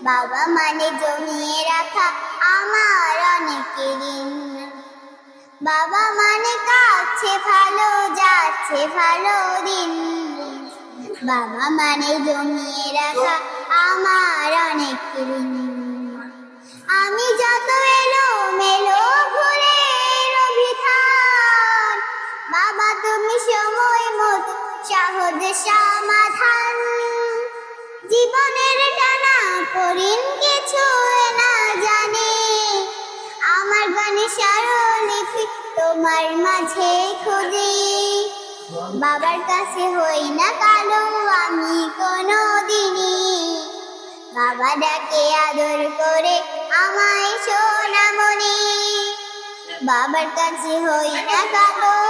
বাবা মানে জমিয়ে রাখা আমার অনেক ঋণ। বাবা মানে কাছে ভালো, যাচ্ছে ভালো দিন বাবা মানে জমিয়ে রাখা আমার অনেক ঋণ। আমি যত এলো মেলো ঘুরে অভিধান, বাবা তুমি সময় মতো সহজ সমাধান জীবনের টানা কিছু না জানে। আমার তোমার মাঝে খুঁজি। বাবার কাছে হই না কালো, আমি কোনো দিনই বাবা ডাকে আদর করে আমায় সোনামণি বাবার কাছে হই না কালো